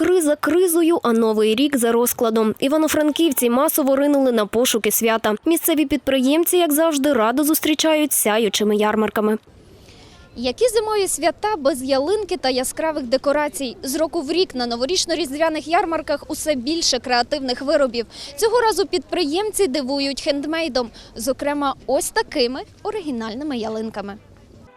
Криза кризою, а новий рік за розкладом. Івано-франківці масово ринули на пошуки свята. Місцеві підприємці, як завжди, радо зустрічають сяючими ярмарками. Які зимові свята без ялинки та яскравих декорацій? З року в рік на новорічно-різдвяних ярмарках усе більше креативних виробів. Цього разу підприємці дивують хендмейдом, зокрема, ось такими оригінальними ялинками.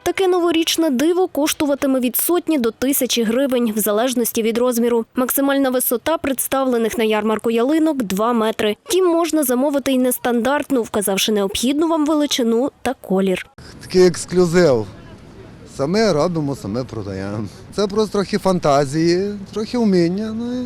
Таке новорічне диво коштуватиме від сотні до тисячі гривень, в залежності від розміру. Максимальна висота представлених на ярмарку ялинок – 2 метри. Тім можна замовити й нестандартну, вказавши необхідну вам величину та колір. такий ексклюзив. Саме робимо, саме продаємо. Це просто трохи фантазії, трохи вміння, ну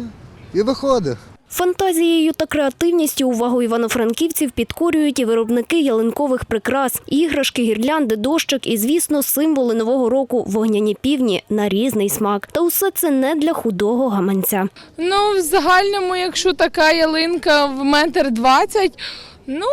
і виходить. Фантазією та креативністю увагу івано-франківців підкорюють і виробники ялинкових прикрас, іграшки, гірлянди, дощок і, звісно, символи нового року вогняні півні на різний смак. Та усе це не для худого гаманця. Ну, в загальному, якщо така ялинка в метр двадцять, ну,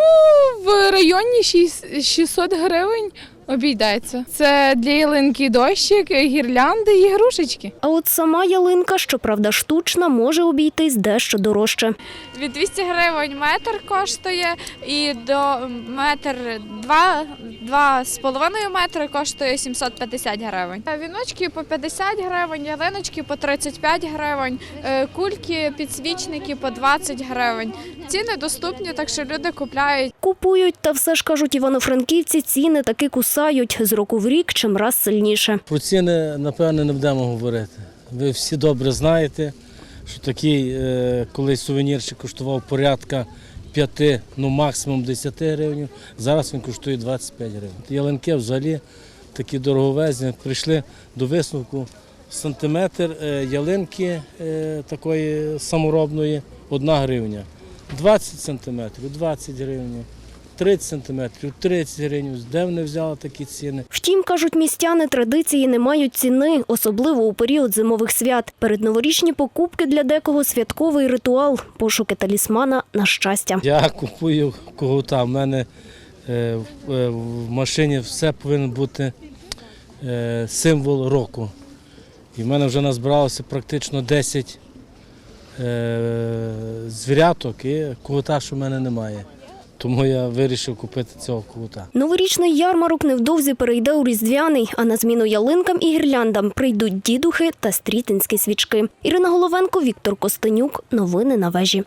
в районі шість- 600 гривень обійдеться. Це для ялинки дощик, гірлянди і грушечки. А от сама ялинка, щоправда, штучна, може обійтись дещо дорожче. Від 200 гривень метр коштує і до метр два, два з половиною метри коштує 750 гривень. Е, Віночки по 50 гривень, ялиночки по 35 гривень, е, кульки, підсвічники по 20 гривень. Ціни доступні, так що люди купляють. Купують, та все ж кажуть івано-франківці, ціни таки кусають з року в рік чимраз сильніше. Про ціни, напевне, не будемо говорити. Ви всі добре знаєте, що такий е, колись сувенірчик коштував порядка 5, ну максимум 10 гривень. Зараз він коштує 25 гривень. Ялинки взагалі такі дороговезні. Прийшли до висновку сантиметр е, ялинки е, такої саморобної 1 гривня. 20 сантиметрів 20 гривень. 30 сантиметрів 30 гривень. Де вони взяли такі ціни? Втім, кажуть містяни, традиції не мають ціни, особливо у період зимових свят. Передноворічні покупки для декого святковий ритуал, пошуки талісмана на щастя. Я купую когута. У мене е, в, е, машині все повинен бути е, символ року. І в мене вже назбиралося практично 10 е, звіряток і когута, що в мене немає. Тому я вирішив купити цього кута. Новорічний ярмарок невдовзі перейде у різдвяний, а на зміну ялинкам і гірляндам прийдуть дідухи та стрітинські свічки. Ірина Головенко, Віктор Костенюк. Новини на вежі.